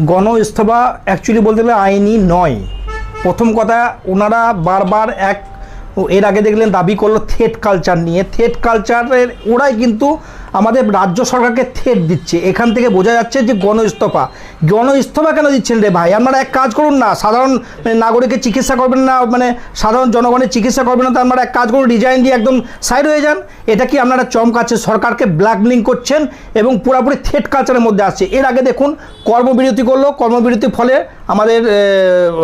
গণ ইস্তফা অ্যাকচুয়ালি বলতে গেলে আইনি নয়। প্রথম কথা, ওনারা বারবার এক এর আগে দেখলেন দাবি করল থেট কালচার নিয়ে। থেট কালচারের ওরাই কিন্তু আমাদের রাজ্য সরকারকে থেট দিচ্ছে। এখান থেকে বোঝা যাচ্ছে যে গণ ইস্তফা গণ ইস্তফা কেন দিচ্ছেন রে ভাই? আপনারা এক কাজ করুন না, সাধারণ মানে নাগরিকের চিকিৎসা করবেন না মানে সাধারণ জনগণের চিকিৎসা করবেন না, তো আপনারা এক কাজ করুন ডিজাইন দিয়ে একদম সাইড হয়ে যান। এটা কি আপনারা চমকাচ্ছে? সরকারকে ব্ল্যাকমেলিং করছেন এবং পুরোপুরি থেট কালচারের মধ্যে আসছে। এর আগে দেখুন, কর্মবিরতি করল, কর্মবিরতির ফলে আমাদের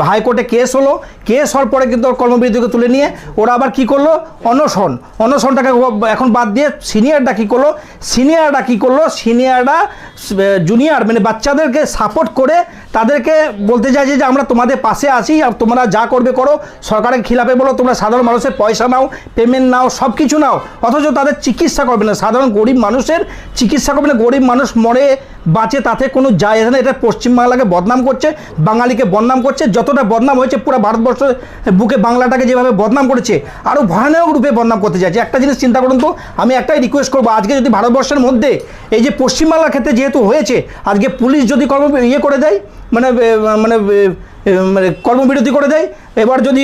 হাইকোর্টে কেস হলো। কেস হওয়ার পরে কিন্তু কর্মবিরতিকে তুলে নিয়ে ওরা আবার কি করল? অনশন। অনশনটাকে এখন বাদ দিয়ে সিনিয়রটা কী করল? সিনিয়ররা কি করল? সিনিয়ররা জুনিয়র মানে বাচ্চাদেরকে সাপোর্ট করে তাদেরকে বলতে চাইছে যে আমরা তোমাদের পাশে আসি আর তোমরা যা করবে করো। সরকারের খিলাফে বলো, তোমরা সাধারণ মানুষের পয়সা নাও পেমেন্ট নাও সব কিছু নাও। অথচ তাদের চিকিৎসা করবে না। সাধারণ গরিব মানুষের চিকিৎসা করবে না। গরিব মানুষ মরে, বাঁচে, তাতে কোনো যায় আসে না। এটা পশ্চিমবাংলাকে বদনাম করছে, বাঙালিকে বদনাম করছে। যতটা বদনাম হয়েছে, পুরো ভারতবর্ষের বুকে বাংলাটাকে যেভাবে বদনাম করেছে আরও ভয়ানক রূপে বদনাম করতে চাইছে একটা জিনিস চিন্তা করুন তো, আমি একটাই রিকোয়েস্ট করব, আজকে যদি ভারতবর্ষের মধ্যে এই যে পশ্চিমবাংলার ক্ষেত্রে যেহেতু হয়েছে, আজকে পুলিশ যদি কর্ম ইয়ে করে দেয় মানে মানে মানে কর্মবিরতি করে দেয় এবার যদি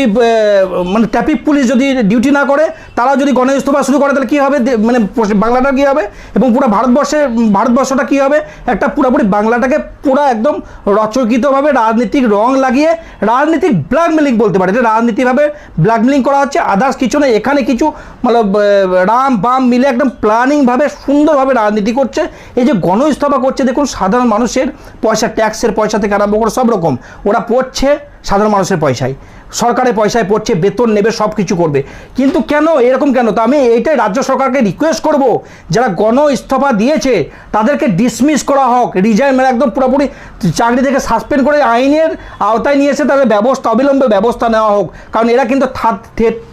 মানে ট্রাফিক পুলিশ যদি ডিউটি না করে, তারা যদি গণ ইস্তফা শুরু করে, তাহলে কী হবে? মানে বাংলাটা কী হবে? এবং পুরো ভারতবর্ষে, ভারতবর্ষটা কী হবে? একটা পুরোপুরি বাংলাটাকে পুরো একদম রচকিতভাবে রাজনীতিক রং লাগিয়ে রাজনীতিক ব্ল্যাকমেলিং বলতে পারে। এটা রাজনীতিভাবে ব্ল্যাকমেলিং করা হচ্ছে আদার্স কিছু না এখানে কিছু মানে রাম বাম মিলে একদম প্ল্যানিংভাবে সুন্দরভাবে রাজনীতি করছে। এই যে গণ ইস্তফা করছে, দেখুন, সাধারণ মানুষের পয়সা, ট্যাক্সের পয়সা থেকে আরম্ভ করে সব রকম। ওরা পড়ছে সাধারণ মানুষের পয়সায়। সরকারের পয়সায় পড়ছে, বেতন নেবে সব কিছু করবে। কিন্তু কেন? এরকম কেন? তো আমি এইটাই রাজ্য সরকারকে রিকোয়েস্ট করব, যারা গণ ইস্তফা দিয়েছে, তাদেরকে ডিসমিস করা হোক। রিজাইন মানে একদম পুরোপুরি চাকরি থেকে সাসপেন্ড করে আইনের আওতায় নিয়ে এসে তাদের ব্যবস্থা, অবিলম্বে ব্যবস্থা নেওয়া হোক। কারণ এরা কিন্তু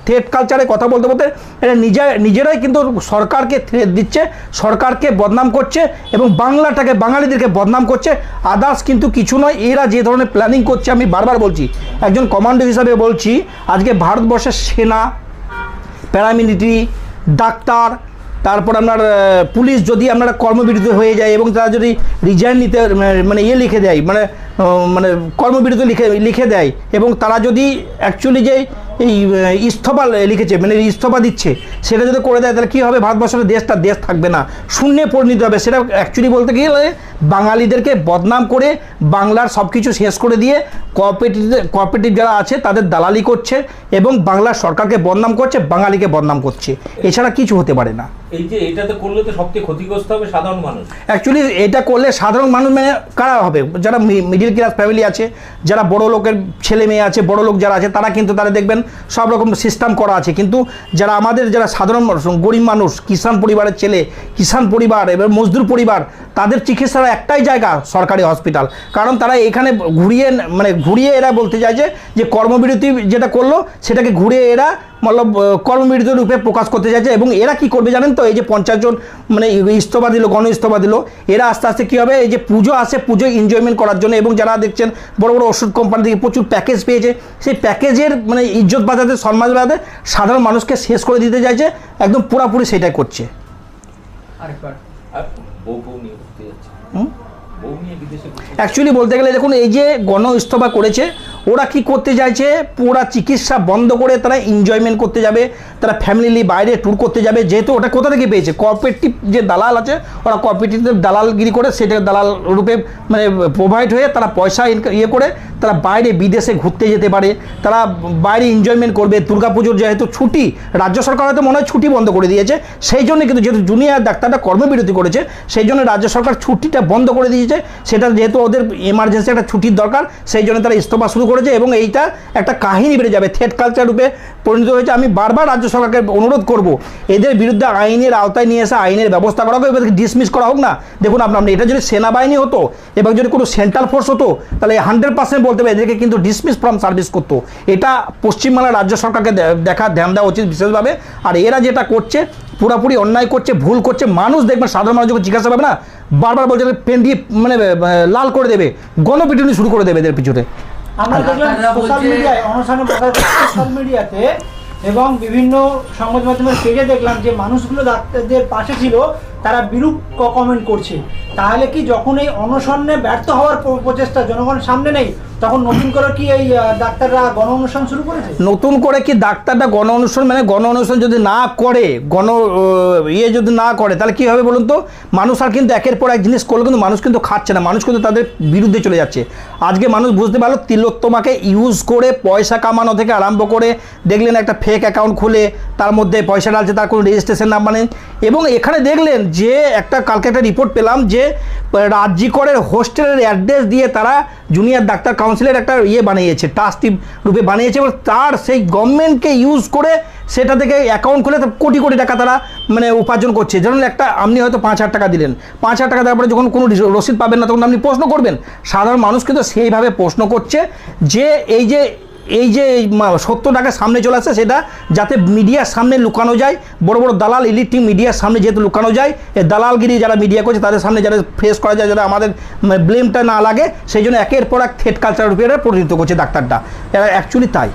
থেট কালচারে কথা বলতে বলতে এরা নিজে, নিজেরাই কিন্তু সরকারকে থ্রেট দিচ্ছে, সরকারকে বদনাম করছে এবং বাংলাটাকে, বাঙালিদেরকে বদনাম করছে। আদার্স কিন্তু কিছু নয়, এরা যে ধরনের প্ল্যানিং করছে, আমি বারবার বলছি, একজন কমান্ডো হিসাবে বলছি, আজকে ভারতবর্ষের সেনা প্যারামিলিটারি ডাক্তার, তারপর আপনার পুলিশ যদি আপনারা কর্মবিরত হয়ে যায় এবং তারা যদি রিজাইন নিতে, মানে- মানে ইয়ে লিখে দেয় মানে মানে কর্মবিরত লিখে লিখে দেয় এবং তারা যদি অ্যাকচুয়ালি যে এই ইস্তফা লিখেছে মানে ইস্তফা দিচ্ছে। সেটা যদি করে দেয় তাহলে কী হবে? ভারতবর্ষের দেশটা দেশ থাকবে না। শূন্যে পরিণত হবে। সেটা অ্যাকচুয়ালি বলতে গেলে বাঙালিদেরকে বদনাম করে বাংলার সব কিছু শেষ করে দিয়ে কোঅপারেটিভ কোঅপারেটিভ যারা আছে তাদের দালালি করছে এবং বাংলার সরকারকে বদনাম করছে বাঙালিকে বদনাম করছে। এছাড়া কিছু হতে পারে না। এই যে এটাতে করলে তো সবচেয়ে ক্ষতিগ্রস্ত হবে সাধারণ মানুষ। অ্যাকচুয়ালি এটা করলে সাধারণ মানুষ মানে কারা হবে? যারা মিডিল ক্লাস ফ্যামিলি আছে যারা বড় লোকের ছেলে মেয়ে আছে বড় লোক যারা আছে তারা কিন্তু তারা দেখবেন সব রকম সিস্টেম করা আছে। কিন্তু যারা আমাদের যারা সাধারণ মানুষ, গরিব মানুষ কিষাণ পরিবারের ছেলে কিষাণ পরিবার এবার মজদুর পরিবার তাদের চিকিৎসার একটাই জায়গা সরকারি হসপিটাল কারণ তারা এখানে ঘুরিয়ে মানে ঘুরিয়ে এরা বলতে চাইছে যে কর্মবিরতি যেটা করল সেটাকে ঘুরিয়ে এরা মতলব আহ, রূপে প্রকাশ করতে চাইছে এবং এরা কি করবে জানেন তো? এই যে পঞ্চাশ জন মানে ইস্তফা দিল গণ ইস্তফা দিল এরা আস্তে আস্তে কী হবে? এই যে পুজো আসে পুজো এনজয়মেন্ট করার জন্য এবং যারা দেখছেন বড় বড় ওষুধ কোম্পানি থেকে প্রচুর প্যাকেজ পেয়েছে সেই প্যাকেজের মানে ইজ্জত বাজাতে সম্মান বাজাতে সাধারণ মানুষকে শেষ করে দিতে চাইছে একদম পুরাপুরি সেটাই করছে। অ্যাকচুয়ালি বলতে গেলে দেখুন এই যে গণ ইস্তফা করেছে ওরা কি করতে চাইছে পুরা চিকিৎসা বন্ধ করে তারা এনজয়মেন্ট করতে যাবে, তারা ফ্যামিলি বাইরে ট্যুর করতে যাবে। যেহেতু ওটা কোথা থেকে পেয়েছে? কোঅপারেটিভ যে দালাল আছে, ওরা কোঅপারেটিভ দালালগিরি করে সেটা দালাল রূপে মানে প্রোভাইড হয়ে তারা পয়সা ইয়ে করে তারা বাইরে বিদেশে ঘুরতে যেতে পারে। তারা বাইরে এনজয়মেন্ট করবে। দুর্গাপুজোর যেহেতু ছুটি, রাজ্য সরকার হয়তো মনে হয় ছুটি বন্ধ করে দিয়েছে। সেই জন্য কিন্তু যেহেতু জুনিয়র ডাক্তাররা কর্মবিরতি করেছে, সেই জন্য রাজ্য সরকার ছুটিটা বন্ধ করে দিয়েছে। সেটা যেহেতু ওদের এমার্জেন্সি একটা ছুটির দরকার, সেই জন্য তারা ইস্তফা শুরু করেছে এবং এইটা একটা কাহিনী বেড়ে যাবে। থেট কালচার রূপে পরিণত হয়েছে। আমি বারবার রাজ্য সরকারকে অনুরোধ করব, এদের বিরুদ্ধে আইনের আওতায় নিয়ে এসে আইনের ব্যবস্থা করা হোক এবারকে ডিসমিস করা হোক না। দেখুন আপনার এটা যদি সেনাবাহিনী হতো এবং যদি কোনো সেন্ট্রাল ফোর্স হতো, তাহলে হান্ড্রেড পার্সেন্ট বলতে হবে এদেরকে কিন্তু ডিসমিস ফ্রম সার্ভিস করতো। এটা পশ্চিমবাংলার রাজ্য সরকারকে দেখা, ধ্যান দেওয়া উচিত বিশেষভাবে। আর এরা যেটা করছে, পুরোপুরি অন্যায় করছে, ভুল করছে, মানুষ দেখবেন সাধারণ মানুষ যখন জিজ্ঞাসা পাবে না, বারবার বলছে পেন দিয়ে মানে লাল করে দেবে, গণপিটুনি শুরু করে দেবে এদের পিছনে। আমরা দেখলাম সোশ্যাল মিডিয়ায় মিডিয়ায় বসার সোশ্যাল মিডিয়াতে এবং বিভিন্ন সংবাদ মাধ্যমের পেজে দেখলাম যে মানুষগুলো ডাক্তারদের পাশে ছিল তারা বিরূপ কমেন্ট করছে। তাহলে কি যখন এই অনশনে ব্যর্থ হওয়ার প্রচেষ্টা জনগণ সামনে নেই তখন নতুন করে কি এই ডাক্তাররা গণ অনুষ্ঠান শুরু করেছে? নতুন করে কি ডাক্তারটা গণ অনুষ্ঠান মানে গণ অনুষ্ঠান যদি না করে, গণ ইয়ে যদি না করে, তাহলে কী হবে বলুন তো? মানুষ আর কিন্তু একের পর এক জিনিস করলে কিন্তু মানুষ কিন্তু খাচ্ছে না, মানুষ কিন্তু তাদের বিরুদ্ধে চলে যাচ্ছে। আজকে মানুষ বুঝতে পারল, তিলোত্তমাকে ইউজ করে পয়সা কামানো থেকে আরম্ভ করে দেখলেন একটা ফেক অ্যাকাউন্ট খুলে, তার মধ্যে পয়সা ডালছে তার কোনো রেজিস্ট্রেশন নাম্বার নেই। এবং এখানে দেখলেন যে একটা, কালকে একটা রিপোর্ট পেলাম যে, রাজ্যিকরের হোস্টেলের অ্যাড্রেস দিয়ে তারা জুনিয়র ডাক্তার কাউন্সিলের একটা ইয়ে বানিয়েছে, ট্রাস্টি রূপে বানিয়েছে এবং তার সেই গভর্নমেন্টকে ইউজ করে সেটা থেকে অ্যাকাউন্ট খুলে কোটি কোটি টাকা তারা মানে উপার্জন করছে। যেমন একটা আপনি হয়তো পাঁচ হাজার টাকা দিলেন, পাঁচ হাজার টাকা দেওয়ার পরে যখন কোনো রসিদ পাবেন না, তখন আপনি প্রশ্ন করবেন। সাধারণ মানুষ কিন্তু সেইভাবে প্রশ্ন করছে যে এই যে এই যে সত্য টাকা সামনে চলে আসে সেটা যাতে মিডিয়ার সামনে লুকানো যায়, বড় বড় দালাল ইলিটি মিডিয়ার সামনে যেহেতু লুকানো যায় দালালগিরি যারা মিডিয়া করছে তাদের সামনে যারা ফেস করা যায়, যারা আমাদের ব্লেমটা না লাগে, সেই জন্য একের পর এক থেট কালচারের রূপে এরা পরিণত করছে ডাক্তারটা। অ্যাকচুয়ালি তাই।